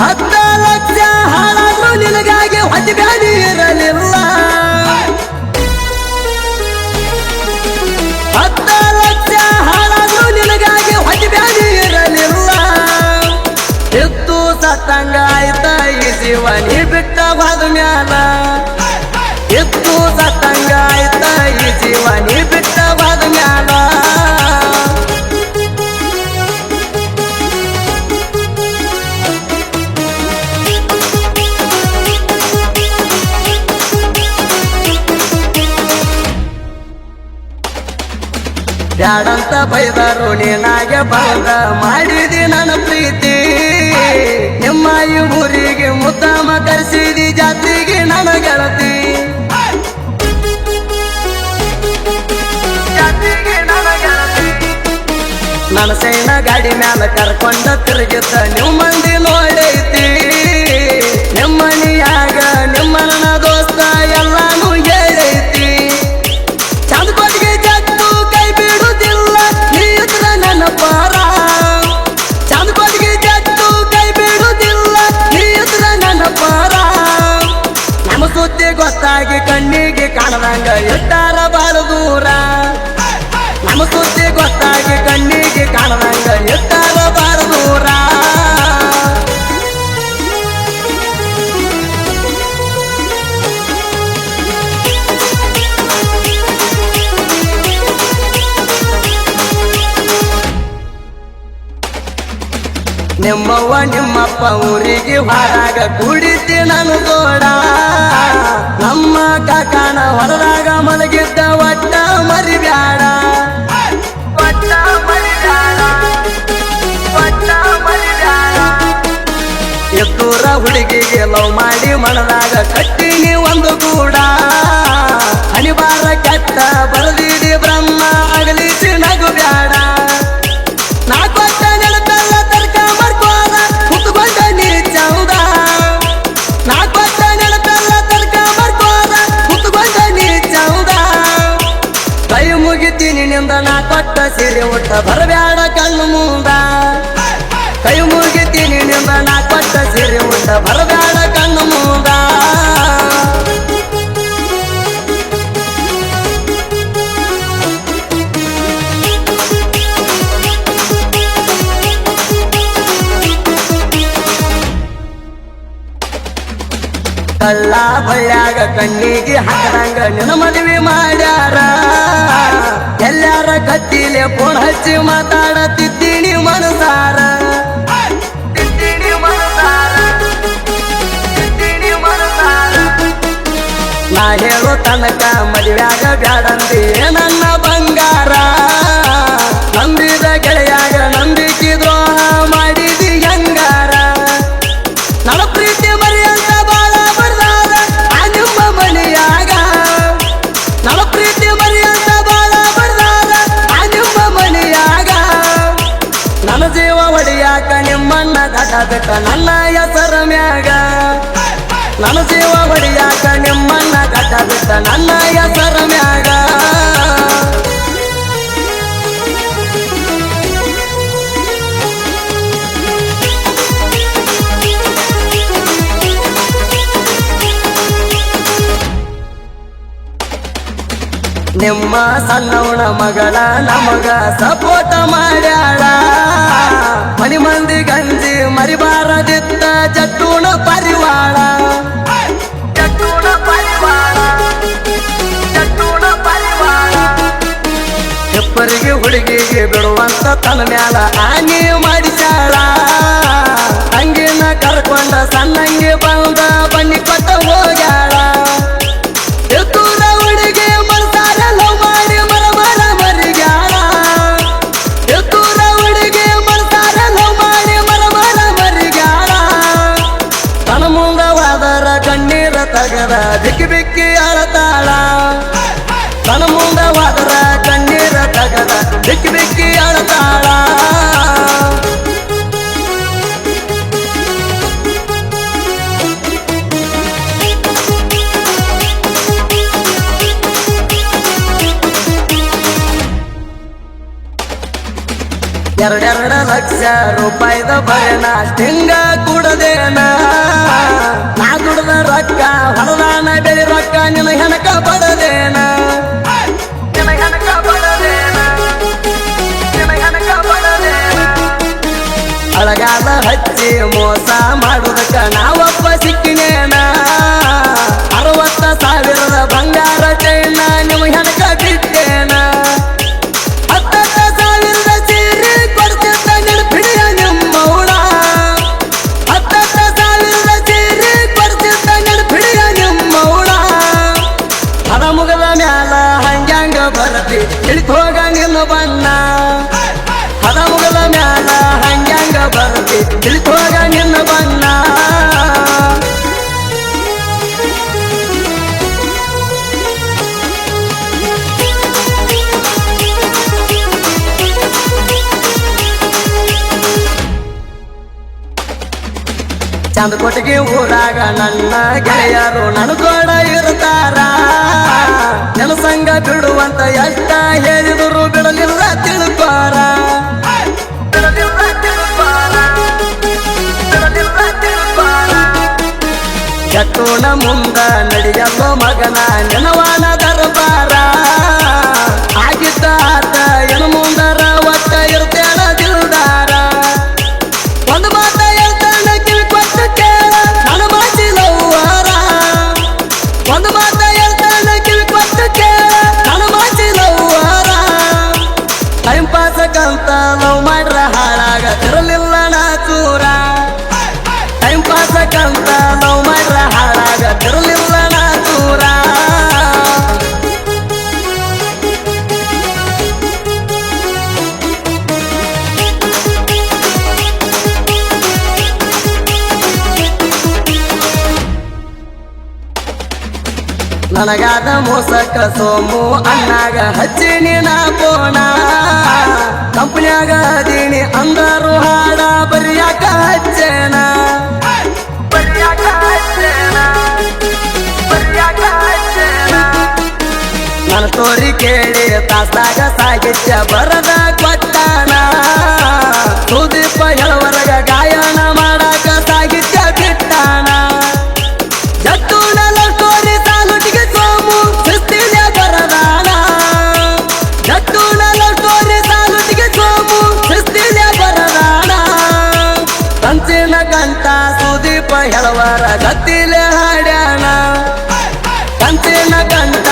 ಹತ್ತ ಲಕ್ಷ ಹಾಳಾದ್ರೂ ನಿನಗಾಗಿ ಹೊಟ್ಟೆ ಬ್ಯಾನಿ ಇರಲಿಲ್ಲ ಹತ್ತ ಲಕ್ಷ ಹಾಳಾದ್ರೂ ನಿನಗಾಗಿ ಹೊಟ್ಟೆ ಬ್ಯಾನಿ ಇರಲಿಲ್ಲ ಎತ್ತು ಸತ್ತಂಗ ಆಯ್ತ, ಈ ಜೀವ ನೀ ಬಿಟ್ಟ ಬಾದ ಮ್ಯಾಲ. ಎತ್ತು ಸತ್ತಂಗ ಬ್ಯಾಡಂತ ಬೈದರು, ನೀನಾಗೆ ಬಂದ ಮಾಡಿದಿ ನನ್ನ ಪ್ರೀತಿ. ನಿಮ್ಮ ಈ ಊರಿಗೆ ಮುದ್ದಾಮ ಕರೆಸಿದಿ ಜಾತ್ರೆಗೆ ನನ್ನ ಗೆಳತಿ. ನನ್ನ ಸೈನ ಗಾಡಿ ಮ್ಯಾಲ ಕರ್ಕೊಂಡ ತಿರುಗಿದ್ದ ನಿಮ್ಮ ಮಂದಿ ನೋಡೈತಿ. ನಿಮ್ಮನಿಯಾಗ ನಿಮ್ಮ ನನ್ನ ಗೊತ್ತಾಗಿ ಕಣ್ಣಿಗೆ ಕಾಣದಂಗ ಎಟ್ಟಾರ ಬಾಳ ದೂರ. ನಮ್ಮ ಸುದ್ದಿ ಗೊತ್ತಾಗಿ ಕಣ್ಣಿಗೆ ಕಾಣದಂಗ ಎಟ್ಟಾರ ಬಾಳ ದೂರ. ನಿಮ್ಮವ್ವ ನಿಮ್ಮಪ್ಪ ಊರಿಗೆ ಹೊರಗ ಕುಡಿತಿ ನಾನು ಗೋಡ ನಮ್ಮ ಕಾಕನ ಹೊರದಾಗ ಮಲಗಿದ್ದ ಒಟ್ಟ ಮರಿಬ್ಯಾಡ. ಒಟ್ಟ ಎತ್ತೂರ ಹುಡುಗಿಗೆ ಲವ್ ಮಾಡಿ ಮನದಾಗ ಕಟ್ಟಿನಿ ಒಂದು ಕೂಡ. ಅನಿವಾರ ಕೆಟ್ಟ ಬರದಿಡಿ ನಿಂದ ನಾ ಕೊಟ್ಟ ಸೀರೆ ಉಟ್ಟ ಬರಬ್ಯಾಡ ಕಣ್ಣು ಮುಂದ. ಕೈ ಮುಗಿತೀನಿ ನಿಂದ ನಾ ಕೊಟ್ಟ ಸೀರೆ ಉಟ್ಟ ಬರಬ್ಯಾಡ ಕಣ್ಣು ಮುಂದ. ಕಳ್ಳ ಬಳ್ಳಾಗ ಕಣ್ಣಿಗೆ ಹಾಕದಂಗ ನಿನ್ನ ಮದುವೆ ಮಾಡ್ಯಾರ. ಎಲ್ಲಾರ ಕತ್ತಿಲೆ ಫೋನ್ ಹಚ್ಚಿ ಮಾತಾಡತಿದ್ದೀನಿ ಮನಸಾರ. ತಿದ್ದೀನಿ ಮನಸಾರ, ತಿದ್ದೀನಿ ಮನಸಾರ. ನಾ ಹೇಳೋ ತನಕ ಮದುವ್ಯಾಗ ಬ್ಯಾಡಂದಿ ನನ್ನ ಬಂಗಾರ. ಒಡಿಯಾಕ ನಿಮ್ಮನ್ನ ಕಟಬೇಕ ನನ್ನ ಹೆಸರ ಮ್ಯಾಗ. ನನ್ನ ಜೀವ ಹೊಡಿಯಾಕ ನಿಮ್ಮನ್ನ ಕಟಬೇಕ ನನ್ನ ಹೆಸರ ಮ್ಯಾಗ. ನಿಮ್ಮ ಸಣ್ಣವನ ಮಗಳ ನಮಗ ಸಪೋಟ ಮಾಡ್ಯಾಳ. ಮನಿ ಮಂದಿ ಗಂಜಿ ಮರಿಬಾರದಿತ್ತ ಜಟ್ಟೂಣ ಪರಿವಾಳ. ಜಟ್ಟೂಣ ಪರಿವಾಳ. ಜಟ್ಟೂಣ ಪರಿವಾಳ. ಎಪ್ಪರಿಗೆ ಹುಡುಗಿಗೆ ಬಿಡುವಂತ ತನ್ನ ಮ್ಯಾಲ ಕಣ್ಣೀರ ತಗದ ಬಿಕ್ಕಿ ಬಿಕ್ಕಿ ಅಳತಾಳ ತನ ಮುಂದವಾದರ ಕಣ್ಣೀರ ತಗದ ಬಿಕ್ಕಿ ಬಿಕ್ಕಿ ಅಳತಾಳ ಎರಡೆರಡ ಲಕ್ಷ ರೂಪಾಯಿದ ಬರೆನ ತಿಂಗ ಕುಡದೇನ ನಾ ದುಡ್ದ ರೊಕ್ಕ ಹೊರದಾನ ಬೆಳಿ ರೊಕ್ಕ ನಿನ ಹೆಣಕ ಬಡದೇನ ಅಳಗಾದ ಹಚ್ಚಿ ಮೋಸ ಮಾಡುದಕ್ಕ ನಾವಪ್ಪ ಸಿಕ್ಕಿನೇನ ಹೋಗ ನಿನ್ನ ಬಣ್ಣ ಹದ ಮುಗಲ ಮ್ಯಾಲ ಹಂಗ್ಯಾಂಗ ಬರ್ತಿ ಇಳಿತ್ ಹೋಗ ನಿನ್ನ ಬಣ್ಣ ಚಂದಕೋಟೆಗೆ ಊರಾಗ ನನ್ನ ಗೆಳೆಯರು ನನಗೋಡ ಇರ್ತಾರ ಜನಸಂಗ ಬಿಡುವಂತ ಎಷ್ಟ ಹೇಳಿದ್ರು ಪಾಸಕ್ಕಂತ ಲವ್ ಮಾಡ್ರ ಹಾಳಾಗ. ಇರಲಿಲ್ಲ ನಾ ಚೂರ. ಟೈಮ್ ಪಾಸಕ್ಕಂತ ಲವ್ ಮಾಡ್ರ ಹಾಳಾಗ. ನನಗಾದ ಮೋಸಕ್ಕ ಸೋಮು ಅಣ್ಣಾಗ ಹಚ್ಚಿನಿ ನಾ ಪೋಣ ಕಂಪ್ನ್ಯಾಗ ಅದೀನಿ ಅಂದರು ಹಾಡ, ಬರಿಯಾಕ ಹಚ್ಚೇನ? ನನ್ನ ತೋರಿ ಕೇಳಿ ತಾಸಾಗ ಸಾಹಿತ್ಯ ಬರದ ಅಂತ ಸುದೀಪ ಹೆಳವರ ಗತ್ತಿಲೆ ಹಾಡ್ಯಾನ. ಕಂತಿನ ಕಂತ